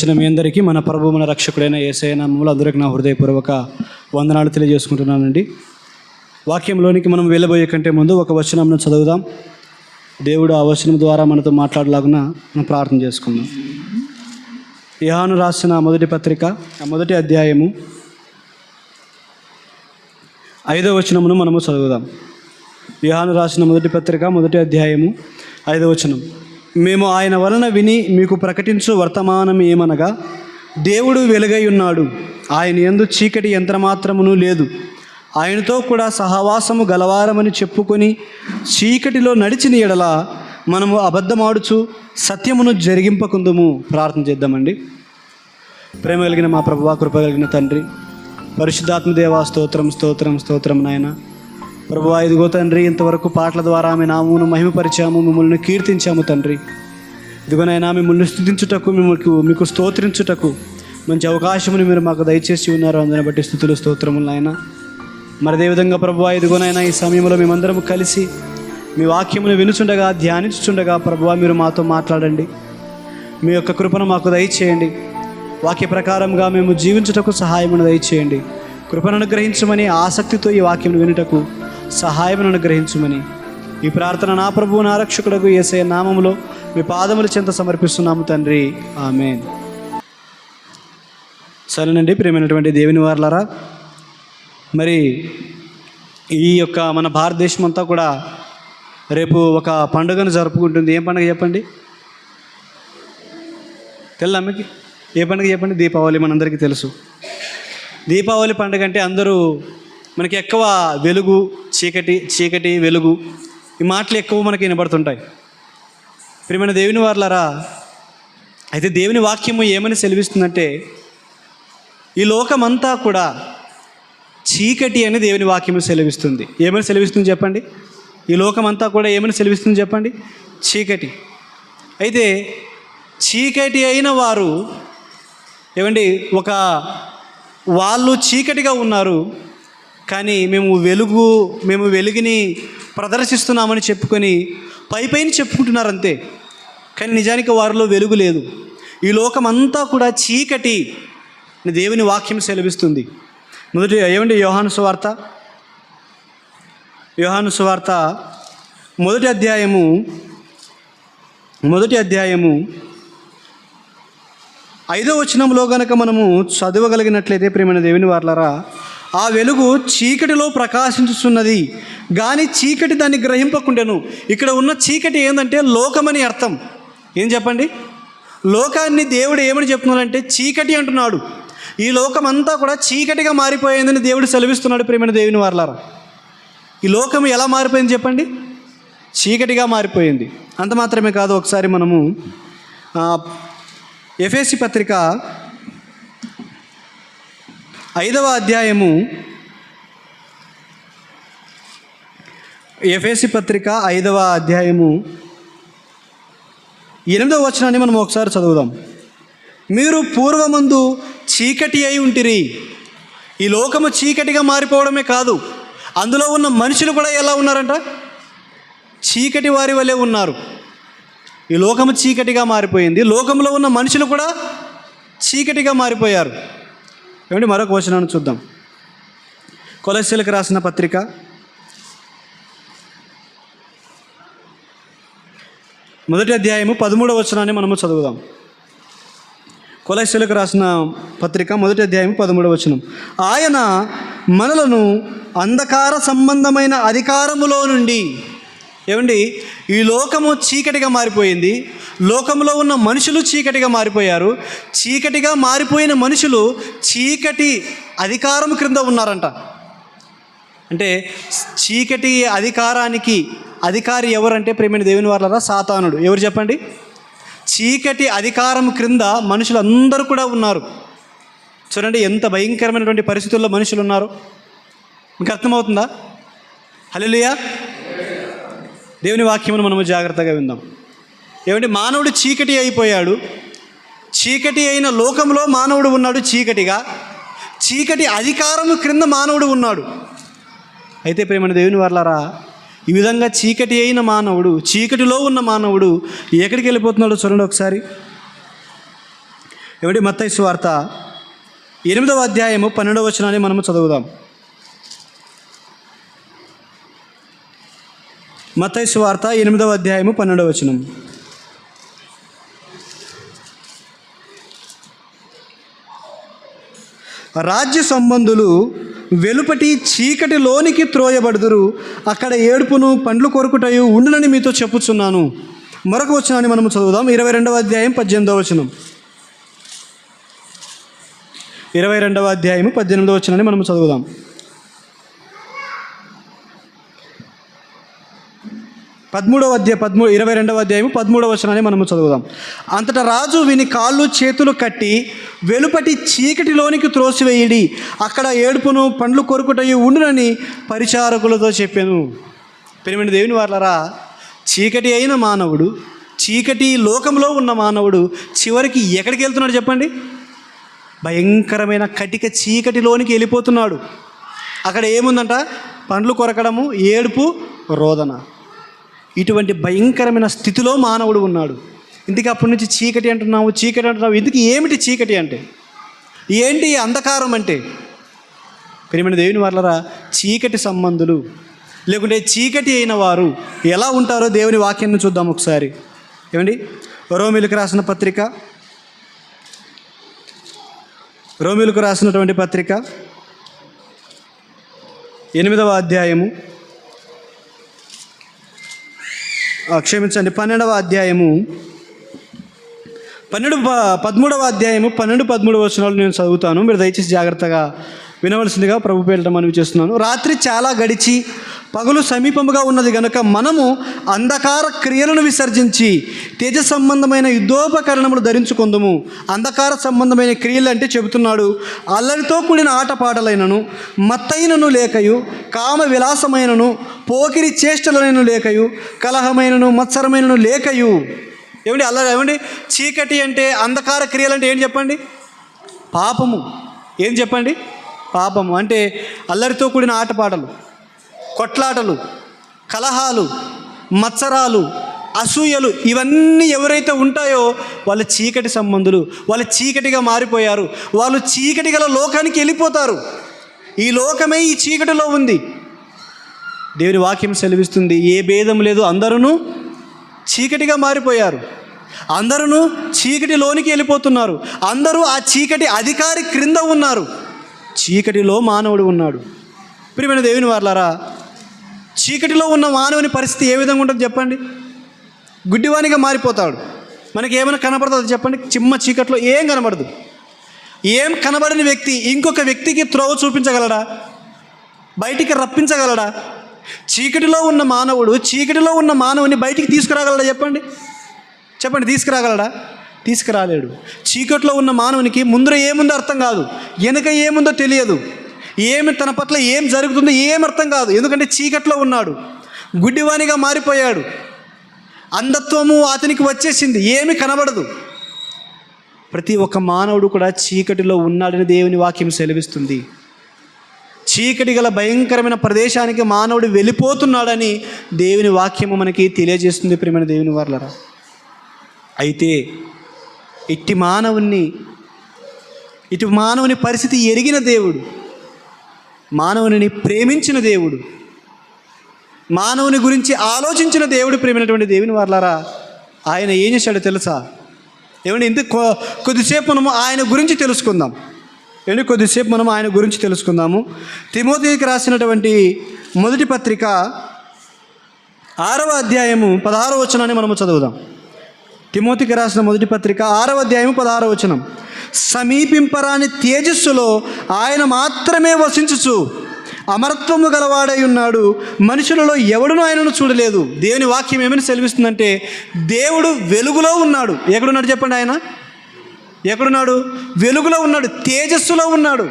వచ్చిన మీ అందరికీ మన ప్రభు మన రక్షకుడైన ఏసఐ నామంలో అందరికీ నా హృదయపూర్వక వందనాలు తెలియజేసుకుంటున్నానండి. వాక్యంలోనికి మనం వెళ్ళబోయే కంటే ముందు ఒక వచనంను చదువుదాం. దేవుడు ఆ వచనం ద్వారా మనతో మాట్లాడలాగున మనం ప్రార్థన చేసుకుందాం. యహాను రాసిన మొదటి పత్రిక ఆ మొదటి అధ్యాయము ఐదో వచనమును మనము చదువుదాం. యోహాను రాసిన మొదటి పత్రిక మొదటి అధ్యాయము ఐదో వచనం. మేము ఆయన వలన విని మీకు ప్రకటించు వర్తమానం ఏమనగా దేవుడు వెలుగై ఉన్నాడు. ఆయన ఎందు చీకటి యంత్రమాత్రమును లేదు. ఆయనతో కూడా సహవాసము గలవారమని చెప్పుకొని చీకటిలో నడిచిన ఎడల మనము అబద్ధమాడుచు సత్యమును జరిగింపకుందుము. ప్రార్థన చేద్దామండి. ప్రేమ కలిగిన మా ప్రభువా కృప కలిగిన తండ్రి పరిశుద్ధాత్మ దేవా స్తోత్రం స్తోత్రం స్తోత్రం నాయన. ప్రభు ఇదిగో తండ్రి ఇంతవరకు పాటల ద్వారా ఆమె నామమును మహిమపరిచాము మిమ్మల్ని కీర్తించాము తండ్రి. ఇదిగోనైనా మిమ్మల్ని స్థుతించుటకు మిమ్మల్ని మీకు స్తోత్రించుటకు మంచి అవకాశముని మీరు మాకు దయచేసి ఉన్నారు. అందుని బట్టి స్థుతులు స్తోత్రములు నాయన. మరి అదేవిధంగా ప్రభువా ఇదిగోనైనా ఈ సమయంలో మేమందరం కలిసి మీ వాక్యమును వినుచుండగా ధ్యానించుచుండగా ప్రభువా మీరు మాతో మాట్లాడండి. మీ యొక్క కృపను మాకు దయచేయండి. వాక్య ప్రకారంగా మేము జీవించుటకు సహాయమును దయచేయండి. కృపను అనుగ్రహించమని ఆసక్తితో ఈ వాక్యం వినుటకు సహాయం అనుగ్రహించుమని. ఈ ప్రార్థన నా ప్రభు నా రక్షకుడకు ఏసే నామములో మీ పాదముల చెంత సమర్పిస్తున్నాము తండ్రి. ఆమె సరేనండి ప్రియమైనటువంటి దేవుని వార్లరా మరి ఈ యొక్క మన భారతదేశం అంతా కూడా రేపు ఒక పండుగను జరుపుకుంటుంది. ఏం పండుగ చెప్పండి? తెల్లమ్మకి ఏ పండుగ చెప్పండి? దీపావళి మనందరికీ తెలుసు. దీపావళి పండుగ అంటే అందరూ మనకి ఎక్కువ వెలుగు చీకటి చీకటి వెలుగు ఈ మాటలు ఎక్కువ మనకి వినబడుతుంటాయి. ప్రియమైన దేవుని వార్లరా అయితే దేవుని వాక్యము ఏమని సెలవిస్తుందంటే ఈ లోకమంతా కూడా చీకటి అని దేవుని వాక్యము సెలవిస్తుంది. ఏమని సెలవిస్తుంది చెప్పండి? ఈ లోకమంతా కూడా ఏమని సెలవిస్తుంది చెప్పండి? చీకటి. అయితే చీకటి అయిన వారు ఏమండి ఒక వాళ్ళు చీకటిగా ఉన్నారు కానీ మేము వెలుగు మేము వెలుగుని ప్రదర్శిస్తున్నామని చెప్పుకొని పై పైన చెప్పుకుంటున్నారు అంతే కానీ నిజానికి వారిలో వెలుగు లేదు. ఈ లోకమంతా కూడా చీకటి దేవుని వాక్యం సెలవిస్తుంది. మొదటి ఏమండి యోహాను సువార్త? యోహాను సువార్త మొదటి అధ్యాయము మొదటి అధ్యాయము ఐదో వచనంలో గనక మనము చదవగలిగినట్లయితే ప్రేమైన దేవుని వార్లరా ఆ వెలుగు చీకటిలో ప్రకాశించుచున్నది. కానీ చీకటి దాన్ని గ్రహింపకుండాను. ఇక్కడ ఉన్న చీకటి ఏంటంటే లోకమని అర్థం. ఏం చెప్పండి? లోకాన్ని దేవుడు ఏమని చెప్తున్నాడంటే చీకటి అంటున్నాడు. ఈ లోకం అంతా కూడా చీకటిగా మారిపోయిందని దేవుడు సెలవిస్తున్నాడు ప్రేమైన దేవుని వార్లారా. ఈ లోకం ఎలా మారిపోయింది చెప్పండి? చీకటిగా మారిపోయింది. అంత మాత్రమే కాదు ఒకసారి మనము ఎఫ్ఎస్సి పత్రిక ఐదవ అధ్యాయము. ఎఫ్ఎసి పత్రిక ఐదవ అధ్యాయము. ఎనిమిదవ వచనాన్ని మనం ఒకసారి చదువుదాం. మీరు పూర్వమందు చీకటి అయి ఉంటిరి. ఈ లోకము చీకటిగా మారిపోవడమే కాదు. అందులో ఉన్న మనుషులు కూడా ఎలా ఉన్నారంట? చీకటి వారి వలె ఉన్నారు. ఈ లోకము చీకటిగా మారిపోయింది. లోకంలో ఉన్న మనుషులు కూడా చీకటిగా మారిపోయారు. ఏమండి మరొక వచనాన్ని చూద్దాం. కొలశీలకు రాసిన పత్రిక. మొదటి అధ్యాయము పదమూడవ వచనాన్ని మనము చదువుదాం. కొలశీలకు రాసిన పత్రిక మొదటి అధ్యాయం పదమూడవ వచనం. ఆయన మనలను అంధకార సంబంధమైన అధికారములో నుండి ఏమండి? ఈ లోకము చీకటిగా మారిపోయింది. లోకంలో ఉన్న మనుషులు చీకటిగా మారిపోయారు. చీకటిగా మారిపోయిన మనుషులు చీకటి అధికారం క్రింద ఉన్నారంట. అంటే చీకటి అధికారానికి అధికారి ఎవరంటే ప్రేమైన దేవుని వాళ్ళరా సాతానుడు. ఎవరు చెప్పండి? చీకటి అధికారం క్రింద మనుషులందరూ కూడా ఉన్నారు. చూడండి ఎంత భయంకరమైనటువంటి పరిస్థితుల్లో మనుషులు ఉన్నారు మీకు అర్థమవుతుందా? హలో దేవుని వాక్యమును మనము జాగ్రత్తగా విందాం. ఏమంటే మానవుడు చీకటి అయిపోయాడు. చీకటి అయిన లోకంలో మానవుడు ఉన్నాడు చీకటిగా. చీకటి అధికారము క్రింద మానవుడు ఉన్నాడు. అయితే ప్రేమణ దేవుని వర్లరా ఈ విధంగా చీకటి అయిన మానవుడు చీకటిలో ఉన్న మానవుడు ఎక్కడికి వెళ్ళిపోతున్నాడో చూడండి ఒకసారి. ఏమిటి మత్తైసు వార్త ఎనిమిదవ అధ్యాయము పన్నెండవ వచనాన్ని మనము చదువుదాం. మతైసు వార్త ఎనిమిదవ అధ్యాయము పన్నెండవ వచనం. రాజ్య సంబంధులు వెలుపటి చీకటిలోనికి త్రోయబడుదురు. అక్కడ ఏడుపును పండ్లు కొరుకుటయు ఉండునని మీతో చెప్పుచున్నాను. మరొక వచనాన్ని మనం చదువుదాం. ఇరవై రెండవ అధ్యాయం పద్దెనిమిదవ వచనం. ఇరవై రెండవ అధ్యాయము పద్దెనిమిదవ వచనాన్ని మనం చదువుదాం. పదమూడవ అధ్యాయ పదమూ ఇరవై రెండవ అధ్యాయము పదమూడవ వచనాన్ని మనము చదువుదాం. అంతటా రాజు విని కాళ్ళు చేతులు కట్టి వెలుపటి చీకటిలోనికి త్రోసివేయడి. అక్కడ ఏడుపును పండ్లు కొరుకుటయి ఉండునని పరిచారకులతో చెప్పాను. పెరిమిడి దేవుని వాళ్ళరా చీకటి అయిన మానవుడు చీకటి లోకంలో ఉన్న మానవుడు చివరికి ఎక్కడికి వెళ్తున్నాడు చెప్పండి? భయంకరమైన కటిక చీకటిలోనికి వెళ్ళిపోతున్నాడు. అక్కడ ఏముందంట? పండ్లు కొరకడము ఏడుపు రోదన. ఇటువంటి భయంకరమైన స్థితిలో మానవుడు ఉన్నాడు. ఇందుకు అప్పటి నుంచి చీకటి అంటున్నావు చీకటి అంటున్నావు. ఇందుకు ఏమిటి చీకటి అంటే? ఏంటి అంధకారం అంటే? ప్రియమైన దేవుని వాళ్ళరా చీకటి సంబంధులు లేకుంటే చీకటి అయిన వారు ఎలా ఉంటారో దేవుని వాక్యాన్ని చూద్దాం ఒకసారి. ఏమండి? రోమిలకు రాసిన పత్రిక. రోమిలకు రాసినటువంటి పత్రిక. ఎనిమిదవ అధ్యాయము ఆ, క్షమించండి పన్నెండవ అధ్యాయము. పన్నెండు పదమూడవ అధ్యాయము పన్నెండు పదమూడు వచనాలు నేను చదువుతాను. మీరు దయచేసి జాగ్రత్తగా వినవలసిందిగా ప్రభు పేరిట మనవి చేస్తున్నాను. రాత్రి చాలా గడిచి పగలు సమీపముగా ఉన్నది గనుక మనము అంధకార క్రియలను విసర్జించి తేజ సంబంధమైన యుద్ధోపకరణములు ధరించుకుందము. అంధకార సంబంధమైన క్రియలు అంటే చెబుతున్నాడు అల్లరితో కూడిన ఆటపాటలైనను మత్తైనను లేకయు కామ విలాసమైనను పోకిరి చేష్టలైనను లేకయు కలహమైనను మత్సరమైనను లేకయు. ఏమండి అల్ల ఏమండి? చీకటి అంటే అంధకార క్రియలు అంటే ఏం చెప్పండి? పాపము. ఏం చెప్పండి? పాపము. అంటే అల్లరితో కూడిన ఆటపాటలు కొట్లాటలు కలహాలు మత్సరాలు అసూయలు ఇవన్నీ ఎవరైతే ఉంటాయో వాళ్ళ చీకటి సంబంధులు వాళ్ళు చీకటిగా మారిపోయారు. వాళ్ళు చీకటి గల లోకానికి వెళ్ళిపోతారు. ఈ లోకమే ఈ చీకటిలో ఉంది. దేవుని వాక్యం సెలవిస్తుంది ఏ భేదం లేదు అందరూ చీకటిగా మారిపోయారు. అందరూ చీకటిలోనికి వెళ్ళిపోతున్నారు. అందరూ ఆ చీకటి అధికారి క్రింద ఉన్నారు. చీకటిలో మానవుడు ఉన్నాడు. ప్రియమైన దేవుని వార్లారా చీకటిలో ఉన్న మానవుని పరిస్థితి ఏ విధంగా ఉంటుంది చెప్పండి. గుడ్డివానిగా మారిపోతాడు. మనకి ఏమైనా కనపడుతుంది చెప్పండి. చిమ్మ చీకట్లో ఏం కనబడదు. ఏం కనబడని వ్యక్తి ఇంకొక వ్యక్తికి త్రోవ చూపించగలడా? బయటికి రప్పించగలడా? చీకటిలో ఉన్న మానవుడు చీకటిలో ఉన్న మానవుని బయటికి తీసుకురాగలడా చెప్పండి. చెప్పండి తీసుకురాగలడా? తీసుకురాలేడు. చీకట్లో ఉన్న మానవునికి ముందర ఏముందో అర్థం కాదు. వెనుక ఏముందో తెలియదు. ఏమి తన పట్ల ఏం జరుగుతుందో ఏం అర్థం కాదు. ఎందుకంటే చీకట్లో ఉన్నాడు. గుడ్డివానిగా మారిపోయాడు. అంధత్వము అతనికి వచ్చేసింది. ఏమి కనబడదు. ప్రతి ఒక్క మానవుడు కూడా చీకటిలో ఉన్నాడని దేవుని వాక్యం సెలవిస్తుంది. చీకటి గల భయంకరమైన ప్రదేశానికి మానవుడు వెళ్ళిపోతున్నాడని దేవుని వాక్యము మనకి తెలియజేస్తుంది ప్రేమైన దేవుని వర్లరా. అయితే ఇట్టి మానవుణ్ణి ఇటు మానవుని పరిస్థితి ఎరిగిన దేవుడు మానవుని ప్రేమించిన దేవుడు మానవుని గురించి ఆలోచించిన దేవుడు ప్రేమైనటువంటి దేవుని వర్లారా ఆయన ఏం చేశాడో తెలుసా? ఏమండి ఇంత కొద్దిసేపు మనము ఆయన గురించి తెలుసుకుందాం. ఏమండి కొద్దిసేపు మనం ఆయన గురించి తెలుసుకుందాము. తిమోతికి రాసినటువంటి మొదటి పత్రిక ఆరవ అధ్యాయము పదహారవ వచనాన్ని మనము చదువుదాం. తిమోతికి రాసిన మొదటి పత్రిక ఆరవ అధ్యాయం పదహార వచనం. సమీపింపరాని తేజస్సులో ఆయన మాత్రమే వసించుచు అమరత్వము గలవాడై ఉన్నాడు. మనుషులలో ఎవడునూ ఆయనను చూడలేదు. దేవుని వాక్యం ఏమని సెలవిస్తుందంటే దేవుడు వెలుగులో ఉన్నాడు. ఎక్కడున్నాడు చెప్పండి ఆయన? ఎక్కడున్నాడు? వెలుగులో ఉన్నాడు. తేజస్సులో ఉన్నాడు.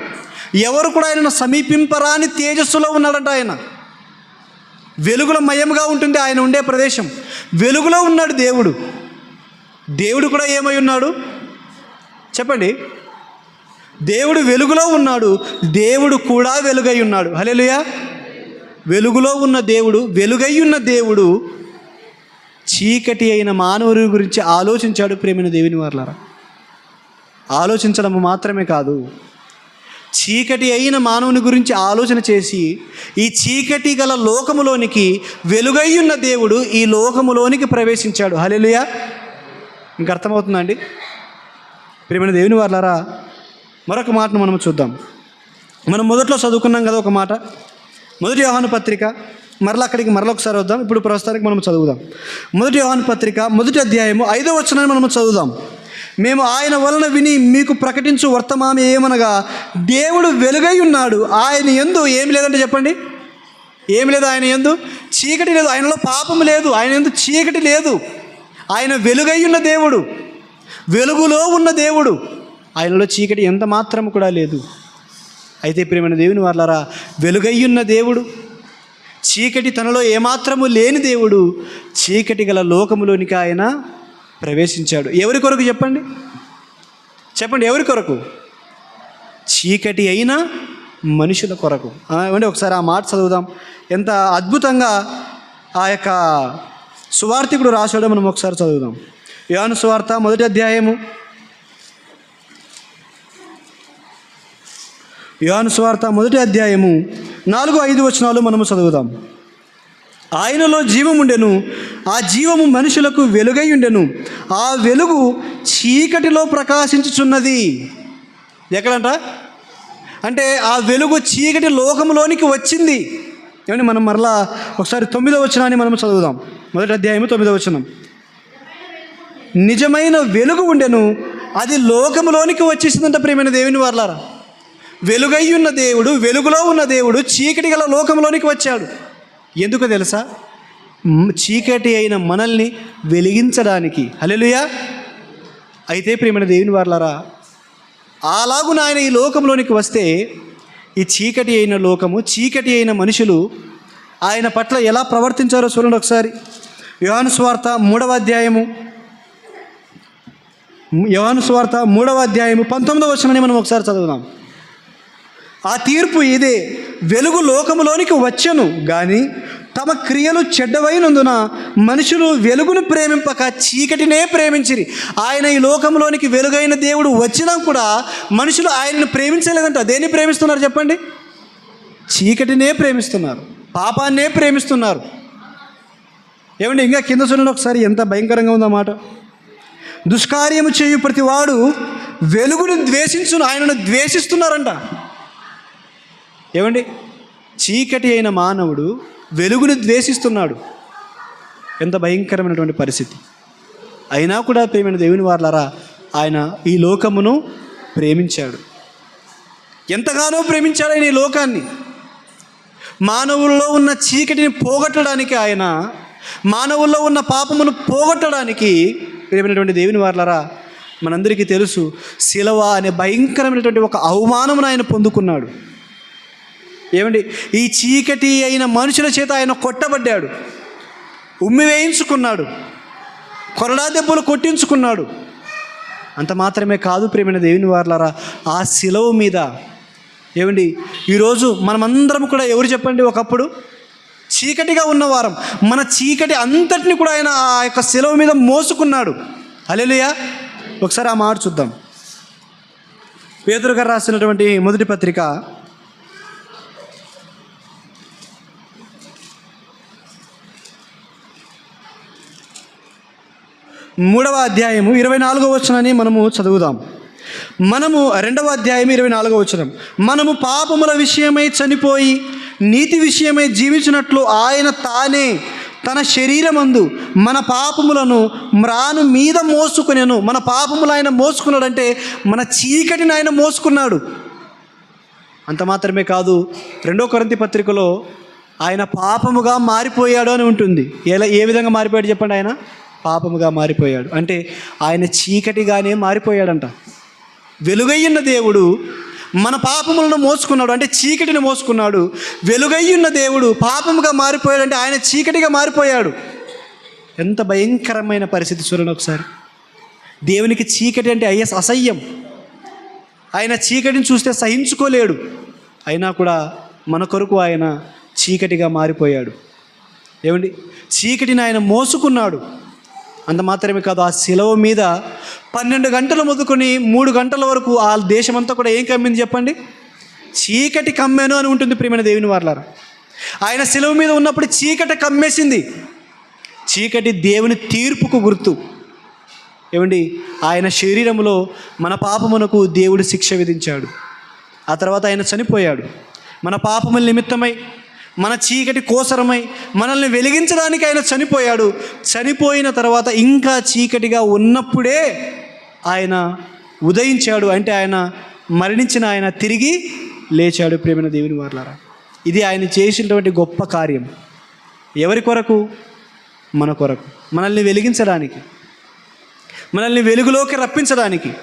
ఎవరు కూడా ఆయనను సమీపింపరాని తేజస్సులో ఉన్నాడంట ఆయన. వెలుగుల మయంగా ఉంటుంది ఆయన ఉండే ప్రదేశం. వెలుగులో ఉన్నాడు దేవుడు. దేవుడు కూడా ఏమై ఉన్నాడు? చెప్పండి. దేవుడు వెలుగులో ఉన్నాడు దేవుడు కూడా వెలుగై ఉన్నాడు. హలేలుయా వెలుగులో ఉన్న దేవుడు వెలుగై ఉన్న దేవుడు చీకటి అయిన మానవుని గురించి ఆలోచించాడు ప్రేమైన దేవుని వార్లారా. ఆలోచించడం మాత్రమే కాదు. చీకటి అయిన మానవుని గురించి ఆలోచన చేసి ఈ చీకటి గల లోకములోనికి వెలుగై ఉన్న దేవుడు ఈ లోకములోనికి ప్రవేశించాడు. హల్లెలూయా. ఇంకా అర్థమవుతుందండి? ప్రియమైన దేవుని వాళ్ళారా మరొక మాటను మనం చూద్దాం. మనం మొదట్లో చదువుకున్నాం కదా ఒక మాట. మొదటి యోహాను పత్రిక మరలా అక్కడికి మరలా ఒకసారి వద్దాం. ఇప్పుడు ప్రస్తుతానికి మనం చదువుదాం. మొదటి యోహాను పత్రిక మొదటి అధ్యాయము ఐదో వచనాన్ని మనం చదువుదాం. మేము ఆయన వలన విని మీకు ప్రకటించు వర్తమానం ఏమనగా దేవుడు వెలుగై ఉన్నాడు. ఆయన ఎందు ఏమి లేదంటే చెప్పండి? ఏమి లేదు ఆయన ఎందు చీకటి లేదు. ఆయనలో పాపం లేదు. ఆయన ఎందు చీకటి లేదు. ఆయన వెలుగై ఉన్న దేవుడు. వెలుగులో ఉన్న దేవుడు. ఆయనలో చీకటి ఎంత మాత్రం కూడా లేదు. అయితే ప్రేమైన దేవుని వాళ్ళారా వెలుగయ్యున్న దేవుడు చీకటి తనలో ఏమాత్రము లేని దేవుడు చీకటి గల లోకములోనికి ఆయన ప్రవేశించాడు. ఎవరి కొరకు చెప్పండి? చెప్పండి ఎవరి కొరకు? చీకటి అయిన మనుషుల కొరకు. ఆ, ఏమండి ఒకసారి ఆ మాట చదువుదాం. ఎంత అద్భుతంగా ఆ యొక్క సువార్థికుడు రాశాడో మనం ఒకసారి చదువుదాం. యోను సువార్త మొదటి అధ్యాయము. యోను సువార్త మొదటి అధ్యాయము నాలుగు ఐదు వచనాలు మనము చదువుదాం. ఆయనలో జీవముండెను ఆ జీవము మనుషులకు వెలుగై ఉండెను ఆ వెలుగు చీకటిలో ప్రకాశించుచున్నది. ఎక్కడంట? అంటే ఆ వెలుగు చీకటి లోకంలోనికి వచ్చింది. ఏమండి మనం మరలా ఒకసారి తొమ్మిదో వచనాన్ని మనం చదువుదాం. మొదటి అధ్యాయము తొమ్మిదో వచనం. నిజమైన వెలుగు ఉండెను అది లోకములోనికి వచ్చేసిందంట ప్రియమైన దేవుని వర్లారా. వెలుగై ఉన్న దేవుడు వెలుగులో ఉన్న దేవుడు చీకటి గల లోకంలోనికి వచ్చాడు. ఎందుకు తెలుసా? చీకటి అయిన మనల్ని వెలిగించడానికి. హలెలుయా అయితే ప్రియమైన దేవుని వర్లారా అలాగున ఆయన ఈ లోకంలోనికి వస్తే ఈ చీకటి అయిన లోకము చీకటి అయిన మనుషులు ఆయన పట్ల ఎలా ప్రవర్తించారో చూడండి ఒకసారి. యోహాను స్వార్త మూడవ అధ్యాయము. యోహాను స్వార్త మూడవ అధ్యాయము పంతొమ్మిదవ వచనాన్ని మనం ఒకసారి చదువుదాం. ఆ తీర్పు ఇదే వెలుగు లోకములోనికి వచ్చను కానీ తమ క్రియలు చెడ్డవైనందున మనుషులు వెలుగును ప్రేమింపక చీకటినే ప్రేమించిరి. ఆయన ఈ లోకంలోనికి వెలుగైన దేవుడు వచ్చినా కూడా మనుషులు ఆయనను ప్రేమించలేదంట. దేన్ని ప్రేమిస్తున్నారు చెప్పండి? చీకటినే ప్రేమిస్తున్నారు పాపాన్నే ప్రేమిస్తున్నారు. ఏమండి ఇంకా కింద చూడండి ఒకసారి ఎంత భయంకరంగా ఉందన్నమాట దుష్కార్యము చేయు ప్రతివాడు వెలుగును ద్వేషించును ఆయనను ద్వేషిస్తున్నారంట. ఏమండి చీకటి అయిన మానవుడు వెలుగును ద్వేషిస్తున్నాడు. ఎంత భయంకరమైనటువంటి పరిస్థితి. అయినా కూడా ప్రేమైన దేవుని వార్లరా ఆయన ఈ లోకమును ప్రేమించాడు. ఎంతగానో ప్రేమించాడు ఆయన ఈ లోకాన్ని. మానవుల్లో ఉన్న చీకటిని పోగొట్టడానికి ఆయన మానవుల్లో ఉన్న పాపమును పోగొట్టడానికి ప్రియమైనటువంటి దేవుని వార్లరా మనందరికీ తెలుసు శిలవ అనే భయంకరమైనటువంటి ఒక అవమానమును ఆయన పొందుకున్నాడు. ఏమండి? ఈ చీకటి అయిన మనుషుల చేత ఆయన కొట్టబడ్డాడు. ఉమ్మి వేయించుకున్నాడు. కొరడా దెబ్బలు కొట్టించుకున్నాడు. అంత మాత్రమే కాదు ప్రేమైన దేవుని వార్లారా ఆ శిలవ మీద. ఏమండి? ఈరోజు మనమందరం కూడా ఎవరు చెప్పండి ఒకప్పుడు? చీకటిగా ఉన్నవారం మన చీకటి అంతటిని కూడా ఆయన ఆ యొక్క సెలవు మీద మోసుకున్నాడు. అలెలుయా ఒకసారి ఆ మాట చూద్దాం. పేదరు గారు రాసినటువంటి మొదటి పత్రిక. మూడవ అధ్యాయము ఇరవై నాలుగో వచనాన్ని మనము చదువుదాం. మనము రెండవ అధ్యాయం ఇరవై నాలుగో వచనం. మనము పాపముల విషయమై చనిపోయి నీతి విషయమై జీవించినట్లు ఆయన తానే తన శరీరమందు మన పాపములను మ్రాను మీద మోసుకునేను. మన పాపములు ఆయన మోసుకున్నాడంటే మన చీకటిని ఆయన మోసుకున్నాడు. అంత మాత్రమే కాదు రెండో కొరంతి పత్రికలో ఆయన పాపముగా మారిపోయాడు అని ఉంటుంది. ఎలా ఏ విధంగా మారిపోయాడు చెప్పండి ఆయన? పాపముగా మారిపోయాడు. అంటే ఆయన చీకటిగానే మారిపోయాడంట. వెలుగయ్యున్న దేవుడు మన పాపములను మోసుకున్నాడు. అంటే చీకటిని మోసుకున్నాడు. వెలుగయ్యున్న దేవుడు పాపముగా మారిపోయాడు అంటే ఆయన చీకటిగా మారిపోయాడు. ఎంత భయంకరమైన పరిస్థితి చూడండి ఒకసారి. దేవునికి చీకటి అంటే అయ్యస్ అసహ్యం. ఆయన చీకటిని చూస్తే సహించుకోలేడు. అయినా కూడా మన కొరకు ఆయన చీకటిగా మారిపోయాడు. ఏమండి? చీకటిని ఆయన మోసుకున్నాడు. అంత మాత్రమే కాదు ఆ సెలవు మీద పన్నెండు గంటలు మొదలుకొని మూడు గంటల వరకు ఆ దేశమంతా కూడా ఏం కమ్మింది చెప్పండి? చీకటి కమ్మాను అని ఉంటుంది ప్రియమైన దేవుని వార్లారా. ఆయన సెలవు మీద ఉన్నప్పుడు చీకటి కమ్మేసింది. చీకటి దేవుని తీర్పుకు గుర్తు. ఏమండి? ఆయన శరీరంలో మన పాపమునకు దేవుడు శిక్ష విధించాడు. ఆ తర్వాత ఆయన చనిపోయాడు. మన పాపముల నిమిత్తమై మన చీకటి కోసరమై మనల్ని వెలిగించడానికి ఆయన చనిపోయాడు. చనిపోయిన తర్వాత ఇంకా చీకటిగా ఉన్నప్పుడే ఆయన ఉదయించాడు. అంటే ఆయన మరణించిన ఆయన తిరిగి లేచాడు. ప్రేమైన దేవుని వార్లారా ఇది ఆయన చేసినటువంటి గొప్ప కార్యం. ఎవరి కొరకు? మన కొరకు. మనల్ని వెలిగించడానికి. మనల్ని వెలుగులోకి రప్పించడానికి.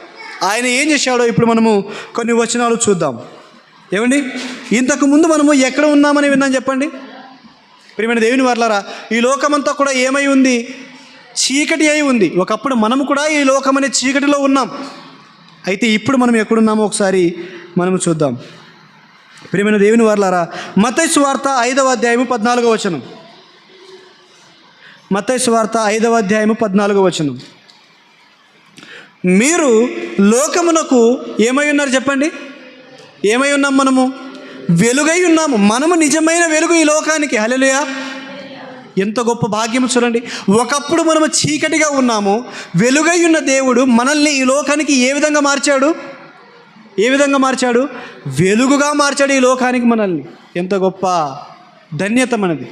ఆయన ఏం చేశాడో ఇప్పుడు మనము కొన్ని వచనాలు చూద్దాం. ఏమండి? ఇంతకు ముందు మనము ఎక్కడ ఉన్నామని విన్నాం చెప్పండి. ప్రియమైన దేవుని వర్లరా ఈ లోకమంతా కూడా ఏమై ఉంది? చీకటి అయి ఉంది. ఒకప్పుడు మనము కూడా ఈ లోకం అనే చీకటిలో ఉన్నాం. అయితే ఇప్పుడు మనం ఎక్కడున్నామో ఒకసారి మనము చూద్దాం. ప్రియమైన దేవుని వర్లారా మతైసు వార్త ఐదవ అధ్యాయము పద్నాలుగో వచనం. మతైసు వార్త ఐదవ అధ్యాయము పద్నాలుగో వచనం. మీరు లోకమునకు ఏమై ఉన్నారు చెప్పండి? ఏమై ఉన్నాం మనము? వెలుగై ఉన్నాము. మనము నిజమైన వెలుగు ఈ లోకానికి. హలలుయా ఎంత గొప్ప భాగ్యం చూడండి. ఒకప్పుడు మనము చీకటిగా ఉన్నాము. వెలుగై ఉన్న దేవుడు మనల్ని ఈ లోకానికి ఏ విధంగా మార్చాడు? ఏ విధంగా మార్చాడు? వెలుగుగా మార్చాడు ఈ లోకానికి మనల్ని. ఎంత గొప్ప ధన్యత మనది.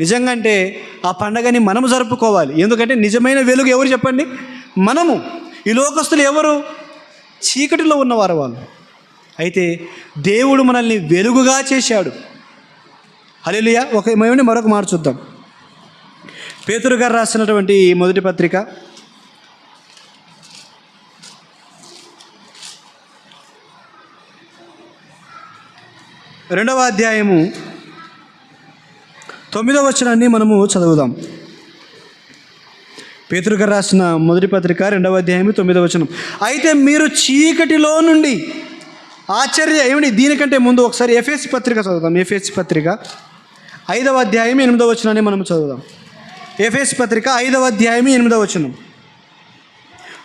నిజంగా అంటే ఆ పండగని మనము జరుపుకోవాలి. ఎందుకంటే నిజమైన వెలుగు ఎవరు చెప్పండి? మనము. ఈ లోకస్తులు ఎవరు? చీకటిలో ఉన్నవారు వాళ్ళు. అయితే దేవుడు మనల్ని వెలుగుగా చేశాడు. హలేలుయ ఒక మేమని మరొక మాట చూద్దాం. పేతురు గారు రాసినటువంటి ఈ మొదటి పత్రిక. రెండవ అధ్యాయము. తొమ్మిదవ వచనాన్ని మనము చదువుదాం. పేతురు గారు రాసిన మొదటి పత్రిక రెండవ అధ్యాయం తొమ్మిదవ వచనం. అయితే మీరు చీకటిలో నుండి ఆశ్చర్య ఏమిటి? దీనికంటే ముందు ఒకసారి ఎఫ్ఎస్సి పత్రిక చదువుదాం ఎఫ్ఎస్సి పత్రిక. ఐదవ అధ్యాయం ఎనిమిదవ వచనాన్ని మనం చదువుదాం. ఎఫ్ఎస్ పత్రిక ఐదవ అధ్యాయం ఎనిమిదవ వచనం.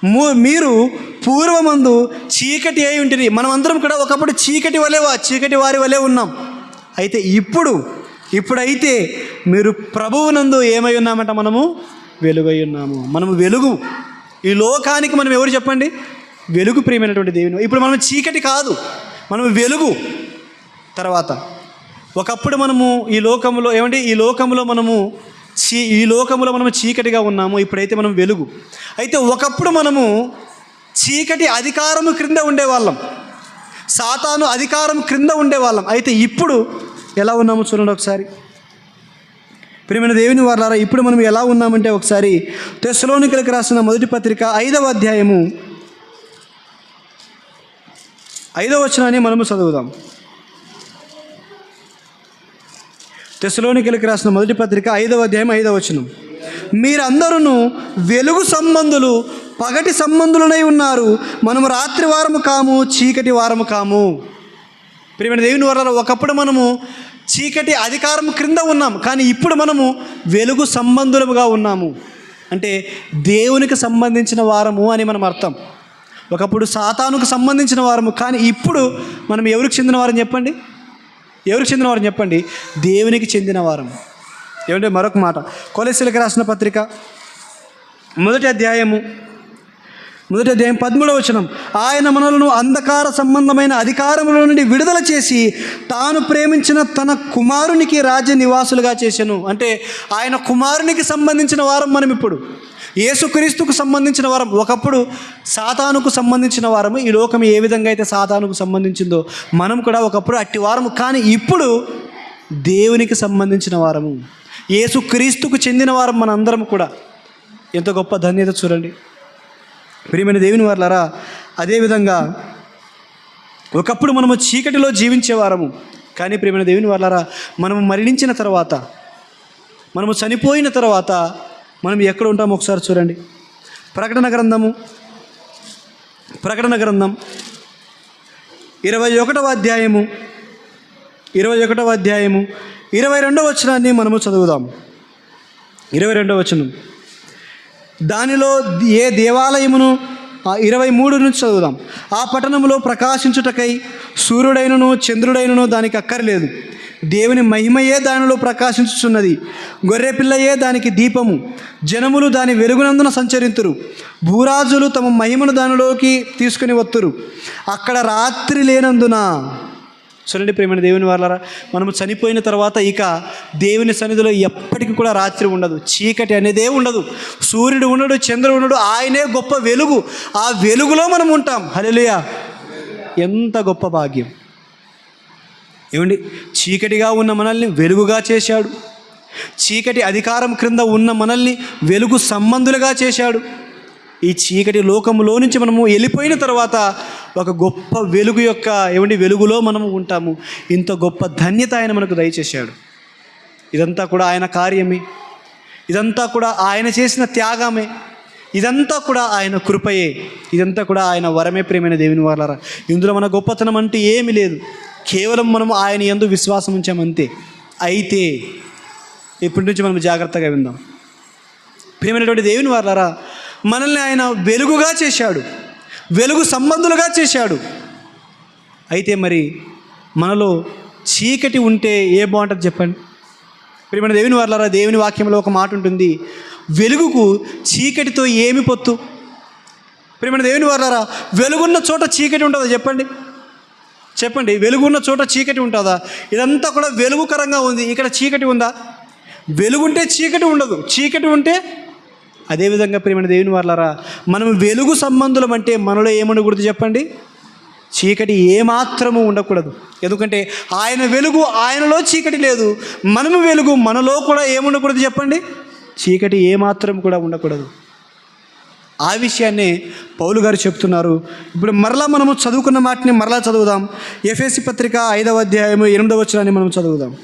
మూ మీరు పూర్వమందు చీకటి అయి ఉంటుంది మనమందరం కూడా ఒకప్పుడు చీకటి వలె చీకటి వారి వలె ఉన్నాం. అయితే ఇప్పుడు ఇప్పుడైతే మీరు ప్రభువునందు ఏమై ఉన్నామంట మనము? వెలుగై ఉన్నాము. మనము వెలుగు. ఈ లోకానికి మనం ఎవరు చెప్పండి? వెలుగు ప్రియమైనటువంటి దేవుని ఇప్పుడు మనం చీకటి కాదు మనం వెలుగు. తర్వాత ఒకప్పుడు మనము ఈ లోకంలో ఏమంటే ఈ లోకంలో మనము చీ ఈ లోకంలో మనము చీకటిగా ఉన్నాము ఇప్పుడైతే మనం వెలుగు. అయితే ఒకప్పుడు మనము చీకటి అధికారము క్రింద ఉండేవాళ్ళం. సాతాను అధికారం క్రింద ఉండేవాళ్ళం. అయితే ఇప్పుడు ఎలా ఉన్నాము చూడండి ఒకసారి. ప్రియమైన దేవుని వారారా ఇప్పుడు మనం ఎలా ఉన్నామంటే ఒకసారి తెస్లోనికలకు రాసిన మొదటి పత్రిక ఐదవ అధ్యాయము ఐదవ వచనాన్ని మనము చదువుదాం. తెసలోనికలకు రాసిన మొదటి పత్రిక ఐదవ అధ్యాయం ఐదవ వచనం. మీరందరూ వెలుగు సంబంధులు పగటి సంబంధులనై ఉన్నారు. మనము రాత్రి వారము కాము చీకటి వారము కాము. ప్రియమైన దేవుని వల్ల ఒకప్పుడు మనము చీకటి అధికారం క్రింద ఉన్నాం కానీ ఇప్పుడు మనము వెలుగు సంబంధులముగా ఉన్నాము. అంటే దేవునికి సంబంధించిన వారము అని మనం అర్థం. ఒకప్పుడు సాతానుకు సంబంధించిన వారము కానీ ఇప్పుడు మనం ఎవరికి చెందిన వారని చెప్పండి? ఎవరికి చెందిన వారని చెప్పండి? దేవునికి చెందిన వారం ఏమంటే మరొక మాట. కొలెసీలకు రాసిన పత్రిక మొదటి అధ్యాయము మొదటి అధ్యాయం పదమూడవ వచనం. ఆయన మనలను అంధకార సంబంధమైన అధికారముల నుండి విడుదల చేసి తాను ప్రేమించిన తన కుమారునికి రాజ్య నివాసులుగా చేశాను. అంటే ఆయన కుమారునికి సంబంధించిన వారం మనం ఇప్పుడు. యేసుక్రీస్తుకు సంబంధించిన వారం. ఒకప్పుడు సాతానుకు సంబంధించిన వారము. ఈ లోకం ఏ విధంగా అయితే సాతానుకు సంబంధించిందో మనం కూడా ఒకప్పుడు అట్టి వారము. కానీ ఇప్పుడు దేవునికి సంబంధించిన వారము. యేసుక్రీస్తుకు చెందిన వారం మనందరం కూడా. ఎంత గొప్ప ధన్యత చూడండి. ప్రియమైన దేవుని వారులారా అదేవిధంగా ఒకప్పుడు మనము చీకటిలో జీవించేవారము కానీ ప్రియమైన దేవుని వారులారా మనము మరణించిన తర్వాత మనము చనిపోయిన తర్వాత మనం ఎక్కడ ఉంటామో ఒకసారి చూడండి. ప్రకటన గ్రంథము ప్రకటన గ్రంథం ఇరవై ఒకటవ అధ్యాయము ఇరవై ఒకటవ అధ్యాయము ఇరవై రెండవ వచనాన్ని మనము చదువుదాం. ఇరవై రెండవ వచనం. దానిలో ఏ దేవాలయమును ఆ ఇరవై మూడు నుంచి చదువుదాం. ఆ పట్టణంలో ప్రకాశించుటకై సూర్యుడైనను చంద్రుడైనను దానికి అక్కర్లేదు. దేవుని మహిమయే దానిలో ప్రకాశించుచున్నది. గొర్రెపిల్లయే దానికి దీపము. జనములు దాని వెలుగునందున సంచరింతురు. భూరాజులు తమ మహిమను దానిలోకి తీసుకుని వత్తురు. అక్కడ రాత్రి లేనందున చూడండి ప్రేమైన దేవుని వాళ్ళరా మనము చనిపోయిన తర్వాత ఇక దేవుని సన్నిధిలో ఎప్పటికీ కూడా రాత్రి ఉండదు. చీకటి అనేదే ఉండదు. సూర్యుడు ఉండడు చంద్రుడు ఉండడు ఆయనే గొప్ప వెలుగు. ఆ వెలుగులో మనం ఉంటాం. హల్లెలూయా. ఎంత గొప్ప భాగ్యం. ఏమండి? చీకటిగా ఉన్న మనల్ని వెలుగుగా చేశాడు. చీకటి అధికారం క్రింద ఉన్న మనల్ని వెలుగు సంబంధులుగా చేశాడు. ఈ చీకటి లోకంలో నుంచి మనము వెళ్ళిపోయిన తర్వాత ఒక గొప్ప వెలుగు యొక్క ఏమండి వెలుగులో మనము ఉంటాము. ఇంత గొప్ప ధన్యత ఆయన మనకు దయచేశాడు. ఇదంతా కూడా ఆయన కార్యమే. ఇదంతా కూడా ఆయన చేసిన త్యాగమే. ఇదంతా కూడా ఆయన కృపయే. ఇదంతా కూడా ఆయన వరమే ప్రేమైన దేవుని వాళ్ళరా ఇందులో మన గొప్పతనం అంటే ఏమీ లేదు. కేవలం మనం ఆయన ఎందు విశ్వాసం ఉంచామంతే. అయితే ఇప్పటి నుంచి మనం జాగ్రత్తగా విందాం. ప్రియమైనటువంటి దేవుని వారులారా మనల్ని ఆయన వెలుగుగా చేశాడు. వెలుగు సంబంధులుగా చేశాడు. అయితే మరి మనలో చీకటి ఉంటే ఏ బాగుంటుంది చెప్పండి? ప్రియమైన దేవుని వారులారా దేవుని వాక్యంలో ఒక మాట ఉంటుంది. వెలుగుకు చీకటితో ఏమి పొత్తు? ప్రియమైన దేవుని వారులారా వెలుగున్న చోట చీకటి ఉంటుందా చెప్పండి? చెప్పండి వెలుగున్న చోట చీకటి ఉంటుందా? ఇదంతా కూడా వెలుగుకరంగా ఉంది. ఇక్కడ చీకటి ఉందా? వెలుగుంటే చీకటి ఉండదు. చీకటి ఉంటే అదేవిధంగా ప్రియమైన దేవుని వాళ్ళరా మనం వెలుగు సంబంధులం అంటే మనలో ఏముండకూడదు చెప్పండి? చీకటి ఏమాత్రము ఉండకూడదు. ఎందుకంటే ఆయన వెలుగు ఆయనలో చీకటి లేదు. మనము వెలుగు మనలో కూడా ఏముండకూడదు చెప్పండి? చీకటి ఏమాత్రం కూడా ఉండకూడదు. ఆ విషయాన్నే పౌలు గారు చెప్తున్నారు. ఇప్పుడు మరలా మనము చదువుకున్న మాటని మరలా చదువుదాం. ఎఫ్ఎస్సి పత్రిక ఐదవ అధ్యాయము ఎనిమిదవ వచ్చినాన్ని మనం చదువుదాం.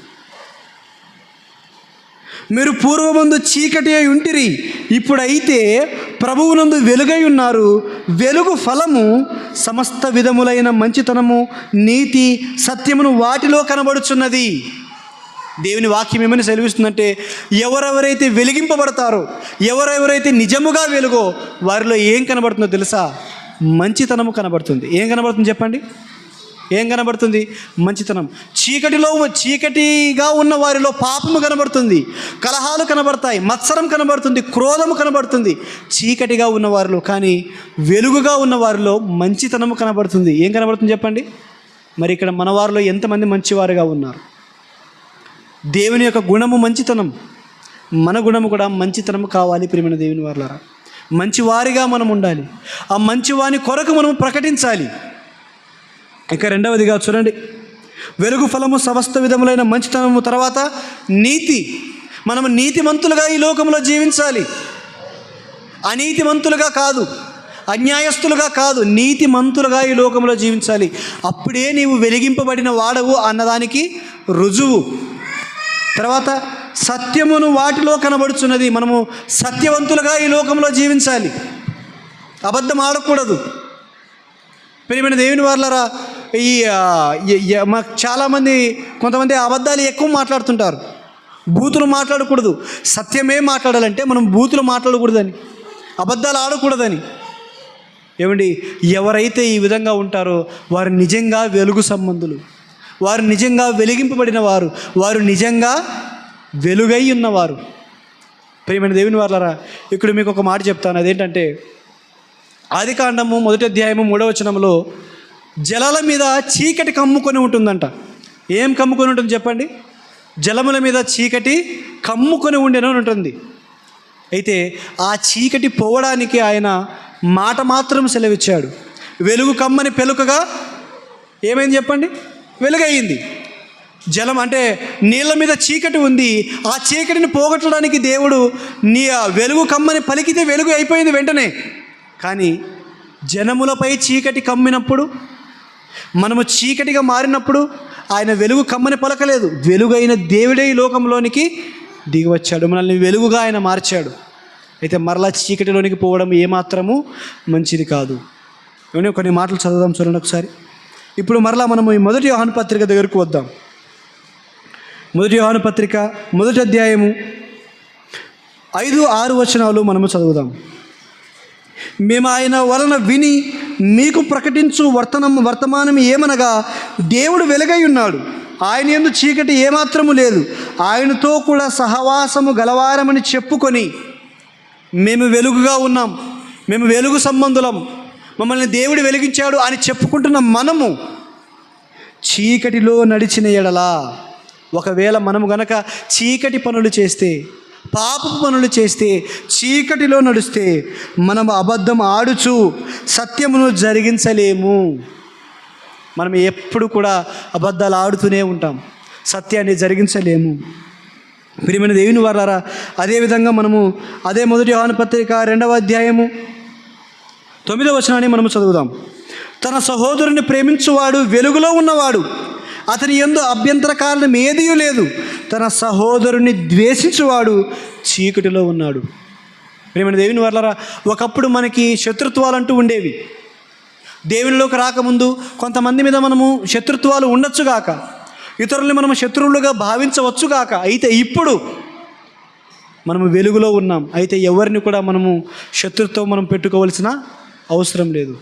మీరు పూర్వమందు చీకటి అయి ఉంటిరి. ఇప్పుడైతే ప్రభువునందు వెలుగై ఉన్నారు. వెలుగు ఫలము సమస్త విధములైన మంచితనము నీతి సత్యమును వాటిలో కనబడుచున్నది. దేవుని వాక్యం ఏమని సెలవిస్తుందంటే ఎవరెవరైతే వెలిగింపబడతారో ఎవరెవరైతే నిజముగా వెలుగో వారిలో ఏం కనబడుతుందో తెలుసా? మంచితనము కనబడుతుంది. ఏం కనబడుతుంది చెప్పండి? ఏం కనబడుతుంది? మంచితనం. చీకటిలో చీకటిగా ఉన్న వారిలో పాపము కనబడుతుంది. కలహాలు కనబడతాయి. మత్సరం కనబడుతుంది. క్రోధము కనబడుతుంది. చీకటిగా ఉన్న వారిలో కానీ వెలుగుగా ఉన్న వారిలో మంచితనము కనబడుతుంది. ఏం కనబడుతుంది చెప్పండి? మరి ఇక్కడ మన వారిలో ఎంతమంది మంచివారుగా ఉన్నారు? దేవుని యొక్క గుణము మంచితనం. మన గుణము కూడా మంచితనం కావాలి ప్రియమైన దేవుని వారులారా. మంచివారిగా మనం ఉండాలి. ఆ మంచివాని కొరకు మనం ప్రకటించాలి. ఇక రెండవదిగా చూడండి. వెలుగు ఫలము సమస్త విధములైన మంచితనము తర్వాత నీతి. మనం నీతిమంతులుగా ఈ లోకంలో జీవించాలి. అనీతిమంతులుగా కాదు. అన్యాయస్తులుగా కాదు. నీతిమంతులుగా ఈ లోకంలో జీవించాలి. అప్పుడే నీవు వెలిగింపబడిన వాడవు అన్నదానికి రుజువు. తర్వాత సత్యమును వాటిలో కనబడుచున్నది మనము సత్యవంతులుగా ఈ లోకంలో జీవించాలి. అబద్ధం ఆడకూడదు. ప్రియమైన దేవుని వాళ్ళరా ఈ ఈ- మాకు చాలామంది కొంతమంది అబద్ధాలు ఎక్కువ మాట్లాడుతుంటారు. బూతులు మాట్లాడకూడదు. సత్యమే మాట్లాడాలంటే మనం బూతులు మాట్లాడకూడదని అబద్ధాలు ఆడకూడదని. ఏమండి? ఎవరైతే ఈ విధంగా ఉంటారో వారు నిజంగా వెలుగు సంబంధులు. వారు నిజంగా వెలిగింపబడిన వారు వారు నిజంగా వెలుగై ఉన్నవారు. ప్రియమైన దేవుని వాళ్ళరా ఇక్కడ మీకు ఒక మాట చెప్తాను. అదేంటంటే ఆదికాండము మొదటి అధ్యాయము మూడవ వచనంలో జలాల మీద చీకటి కమ్ముకొని ఉంటుందంట. ఏం కమ్ముకొని ఉంటుంది చెప్పండి? జలముల మీద చీకటి కమ్ముకొని ఉండేనని ఉంటుంది. అయితే ఆ చీకటి పోవడానికి ఆయన మాట మాత్రం సెలవిచ్చాడు. వెలుగు కమ్మని పెలుకగా ఏమైంది చెప్పండి? వెలుగయింది జలం అంటే నీళ్ళ మీద చీకటి ఉంది. ఆ చీకటిని పోగొట్టడానికి దేవుడు నీ ఆ వెలుగు కమ్మని పలికితే వెలుగు అయిపోయింది వెంటనే. కానీ జనములపై చీకటి కమ్మినప్పుడు మనము చీకటిగా మారినప్పుడు ఆయన వెలుగు కమ్మని పలకలేదు. వెలుగైన దేవుడే ఈ లోకంలోనికి దిగివచ్చాడు. మనల్ని వెలుగుగా ఆయన మార్చాడు. అయితే మరలా చీకటిలోనికి పోవడం ఏమాత్రము మంచిది కాదు. ఏమని కొన్ని మాటలు చదువుదాం చూడండి ఒకసారి. ఇప్పుడు మరలా మనము ఈ మొదటి యోహాను పత్రిక దగ్గరకు వద్దాం. మొదటి యోహాను పత్రిక మొదటి అధ్యాయము ఐదు ఆరు వచనాలు మనము చదువుదాం. మేము ఆయన వలన విని మీకు ప్రకటించు వర్తనం వర్తమానం ఏమనగా దేవుడు వెలుగై ఉన్నాడు. ఆయన ఎందు చీకటి ఏమాత్రము లేదు. ఆయనతో కూడా సహవాసము గలవారమని చెప్పుకొని మేము వెలుగుగా ఉన్నాం. మేము వెలుగు సంబంధులం. మమ్మల్ని దేవుడు వెలిగించాడు అని చెప్పుకుంటున్న మనము చీకటిలో నడిచిన ఎడలా ఒకవేళ మనము గనక చీకటి పనులు చేస్తే పాపపు పనులు చేస్తే చీకటిలో నడుస్తే మనం అబద్ధం ఆడుచు సత్యమును జరిగించలేము. మనం ఎప్పుడు కూడా అబద్ధాలు ఆడుతూనే ఉంటాం సత్యాన్ని జరిగించలేము. ప్రియమైన దేవుని వారారా అదేవిధంగా మనము అదే మొదటి యోహాను పత్రిక రెండవ అధ్యాయము తొమ్మిదవ వచనాన్ని మనము చదువుదాం. తన సహోదరుని ప్రేమించువాడు వెలుగులో ఉన్నవాడు. అతని ఎందు అభ్యంతర కారణం ఏదీ లేదు. తన సహోదరుని ద్వేషించువాడు చీకటిలో ఉన్నాడు. ప్రేమ దేవుని వర్లరా ఒకప్పుడు మనకి శత్రుత్వాలు అంటూ ఉండేవి. దేవునిలోకి రాకముందు కొంతమంది మీద మనము శత్రుత్వాలు ఉండొచ్చుగాక ఇతరుల్ని మనము శత్రువులుగా భావించవచ్చుగాక అయితే ఇప్పుడు మనము వెలుగులో ఉన్నాం. అయితే ఎవరిని కూడా మనము శత్రుత్వం మనం పెట్టుకోవాల్సిన అవసరం లేదు.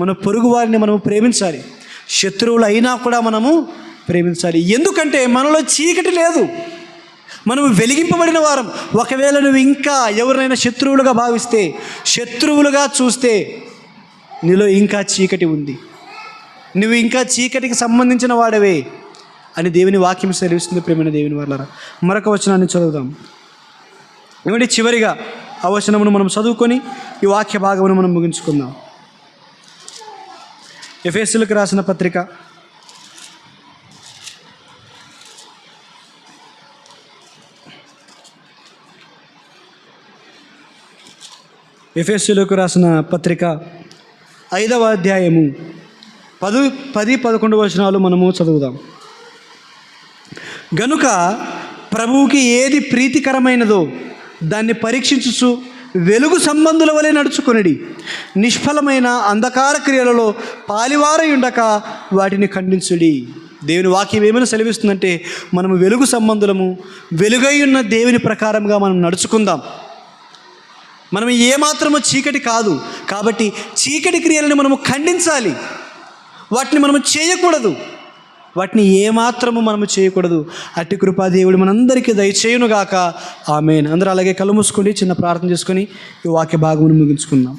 మన పొరుగు వారిని మనము ప్రేమించాలి. శత్రువులు అయినా కూడా మనము ప్రేమించాలి. ఎందుకంటే మనలో చీకటి లేదు. మనము వెలిగింపబడిన వారం. ఒకవేళ నువ్వు ఇంకా ఎవరినైనా శత్రువులుగా భావిస్తే శత్రువులుగా చూస్తే నీలో ఇంకా చీకటి ఉంది. నువ్వు ఇంకా చీకటికి సంబంధించిన వాడవే అని దేవుని వాక్యం సెలవిస్తుంది ప్రేమైన దేవుని వాళ్ళరా మరొక వచనాన్ని చదువుదాం. ఏమంటే చివరిగా ఆ వచనమును మనం చదువుకొని ఈ వాక్య భాగమును మనం ముగించుకుందాం. ఎఫ్ఎస్సీలకు రాసిన పత్రిక. ఎఫ్ఎస్సీలకు రాసిన పత్రిక ఐదవ అధ్యాయము. పదు పది పదకొండు వచనాలు మనము చదువుదాం. గనుక ప్రభువుకి ఏది ప్రీతికరమైనదో దాన్ని పరీక్షించుచు వెలుగు సంబంధుల వలె నడుచుకొనిడి. నిష్ఫలమైన అంధకార క్రియలలో పాలివారై ఉండక వాటిని ఖండించుడి. దేవుని వాక్యం ఏమైనా సెలవిస్తుందంటే మనము వెలుగు సంబంధులము వెలుగై ఉన్న దేవుని ప్రకారంగా మనం నడుచుకుందాం. మనం ఏమాత్రము చీకటి కాదు కాబట్టి చీకటి క్రియలను మనము ఖండించాలి. వాటిని మనము చేయకూడదు. వాటిని ఏమాత్రము మనము చేయకూడదు. అట్టి కృపా దేవుడు మనందరికీ దయచేయునుగాక. ఆమె అందరూ అలాగే కలుమూసుకుని చిన్న ప్రార్థన చేసుకొని ఈ వాక్య భాగమును ముగించుకుందాం.